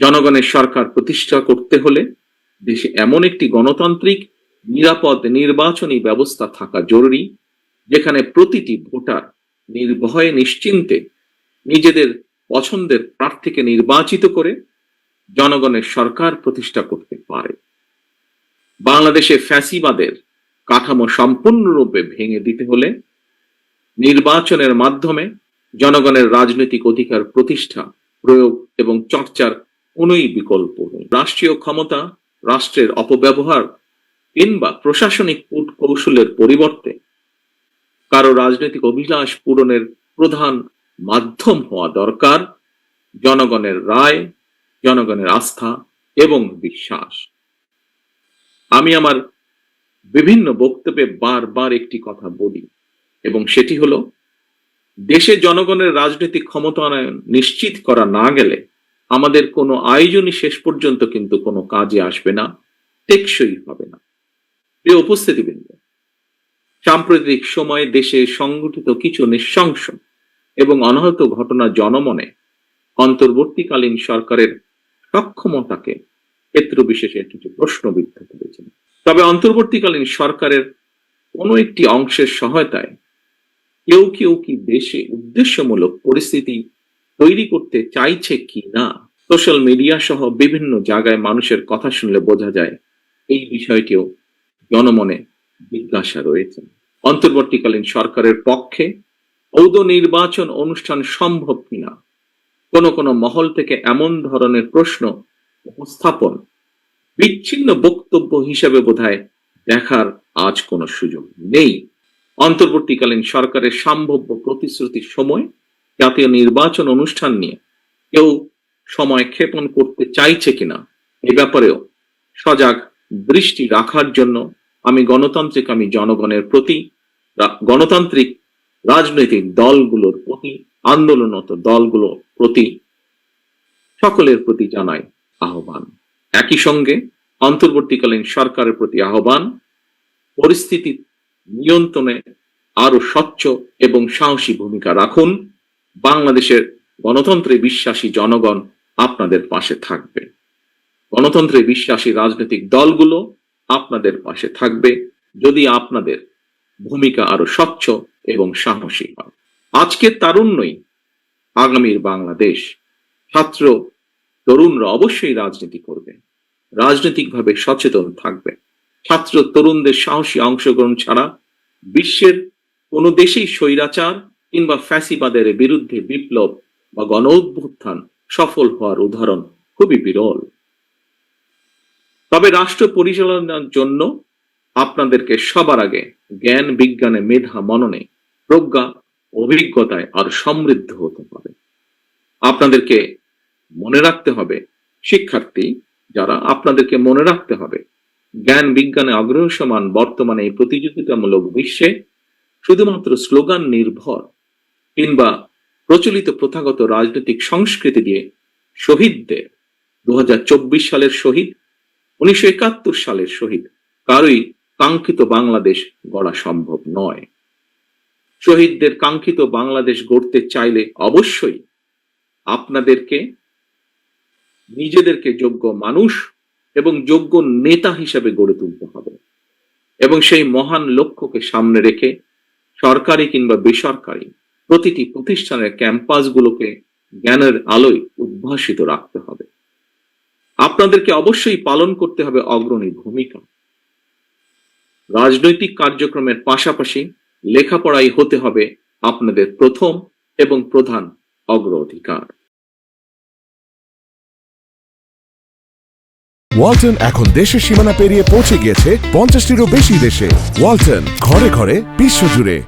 জনগণের সরকার প্রতিষ্ঠা করতে হলে দেশে এমন একটি গণতান্ত্রিক, নিরাপদ নির্বাচনী ব্যবস্থা থাকা জরুরি, যেখানে প্রতিটি ভোটার নির্ভয়ে নিশ্চিন্তে নিজেদের পছন্দের প্রার্থীকে নির্বাচিত করে জনগণের সরকার প্রতিষ্ঠা করতে পারে। বাংলাদেশে ফ্যাসিবাদের কাঠামো সম্পূর্ণরূপে ভেঙে দিতে হলে নির্বাচনের মাধ্যমে জনগণের রাজনৈতিক অধিকার প্রতিষ্ঠা, প্রয়োগ এবং চর্চার কোনই বিকল্প নেই। রাষ্ট্রীয় ক্ষমতা, রাষ্ট্রের অপব্যবহার, কিংবা প্রশাসনিক কূট কৌশলের পরিবর্তে কারও রাজনৈতিক অভিলাষ পূরণের প্রধান মাধ্যম হওয়া দরকার, জনগণের রায়, জনগণের আস্থা এবং বিশ্বাস। আমি আমার বিভিন্ন বক্তব্যে বারবার একটি কথা বলি, এবং সেটি হলো, দেশে জনগণের রাজনৈতিক ক্ষমতায়ন নিশ্চিত করা না গেলে আমাদের কোনো আয়োজনই শেষ পর্যন্ত কিন্তু কোনো কাজে আসবে না, টেকসই হবে না। প্রিয় উপস্থিতিবৃন্দ, সাম্প্রতিক সময়ে দেশে সংঘটিত কিছু নৃশংস এবং অনাহত ঘটনা জনমনে অন্তর্বর্তীকালীন সরকারের সক্ষমতাকে ক্ষেত্র বিশেষে কিছু প্রশ্নবিদ্ধ করেছেন। তবে অন্তর্বর্তীকালীন সরকারের কোনো একটি অংশের সহায়তায় কেউ কেউ কি দেশে উদ্দেশ্যমূলক পরিস্থিতি তৈরি করতে চাইছে কি না? সোশ্যাল মিডিয়া সহ বিভিন্ন জায়গায় মানুষের কথা শুনলে বোঝা যায়, এই বিষয়টিও জনমনে জিজ্ঞাসা রয়েছে। অন্তর্বর্তীকালীন সরকারের পক্ষে ঔদ নির্বাচন অনুষ্ঠান সম্ভব কিনা? কোন কোন মহল থেকে এমন ধরনের প্রশ্ন উপস্থাপন বিচ্ছিন্ন বক্তব্য হিসেবে বোধহয় দেখার আজ কোনো সুযোগ নেই। অন্তর্বর্তীকালীন সরকারের সম্ভাব্য প্রতিশ্রুতির সময় জাতীয় নির্বাচন অনুষ্ঠান নিয়ে। কেউ সময় ক্ষেপণ করতে চাইছে কিনা, এ ব্যাপারেও সজাগ দৃষ্টি রাখার জন্য আমি গণতান্ত্রিক, আমি জনগণের প্রতি গণতান্ত্রিক রাজনৈতিক দলগুলোর প্রতি আন্দোলনত দলগুলোর প্রতি সকলের প্রতি জানাই আহ্বান। একই সঙ্গে অন্তর্বর্তীকালীন সরকারের প্রতি আহ্বান, পরিস্থিতি নিয়ন্ত্রণে আরও স্বচ্ছ এবং সাহসী ভূমিকা রাখুন। বাংলাদেশের গণতন্ত্রে বিশ্বাসী জনগণ আপনাদের পাশে থাকবে। গণতন্ত্রে বিশ্বাসী রাজনৈতিক দলগুলো আপনাদের পাশে থাকবে যদি আপনাদের ভূমিকা আরও স্বচ্ছ এবং সাহসী হয়। আজকের তারুণ্যই আগামীর বাংলাদেশ। ছাত্র তরুণরা অবশ্যই রাজনীতি করবে, রাজনৈতিকভাবে সচেতন থাকবে। ছাত্র তরুণদের সাহসী অংশগ্রহণ ছাড়া বিশ্বের কোনো দেশেই স্বৈরাচার কিংবা ফ্যাসিবাদের বিরুদ্ধে বিপ্লব বা গণ অভ্যুত্থান সফল হওয়ার উদাহরণ খুবই বিরল। তবে রাষ্ট্র পরিচালনার জন্য আপনাদেরকে সবার আগে জ্ঞান, বিজ্ঞানে মেধা, মননে, প্রজ্ঞা, অভিজ্ঞতায় আর সমৃদ্ধ হতে হবে। আপনাদেরকে মনে রাখতে হবে, শিক্ষার্থী যারা আপনাদেরকে মনে রাখতে হবে, জ্ঞান, বিজ্ঞানে অগ্রসমান বর্তমানে এই প্রতিযোগিতামূলক বিশ্বে শুধুমাত্র স্লোগান নির্ভর কিংবা প্রচলিত প্রথাগত রাজনৈতিক সংস্কৃতি দিয়ে শহীদদের দু হাজার চব্বিশ সালের শহীদ, উনিশশো একাত্তর সালের শহীদ। কারোই কাঙ্ক্ষিত বাংলাদেশ গড়া সম্ভব নয়। শহীদদের কাঙ্ক্ষিত বাংলাদেশ গড়তে চাইলে অবশ্যই আপনাদেরকে, নিজেদেরকে যোগ্য মানুষ এবং যোগ্য নেতা হিসাবে গড়ে তুলতে হবে। এবং সেই মহান লক্ষ্যকে সামনে রেখে সরকারি কিংবা বেসরকারি প্রতিটি প্রতিষ্ঠানের ক্যাম্পাসগুলোকে জ্ঞানের আলোয় উদ্ভাসিত রাখতে হবে। আপনাদেরকে অবশ্যই পালন করতে হবে অগ্রণী ভূমিকা। রাজনৈতিক কার্যক্রমের পাশাপাশি লেখাপড়াই হতে হবে আপনাদের প্রথম এবং প্রধান অগ্রাধিকার। ওয়ালটন এখন দেশের সীমানা পেরিয়ে পৌঁছে গিয়েছে পঞ্চাশটিরও বেশি দেশে। ওয়ালটন ঘরে ঘরে বিশ্বজুড়ে।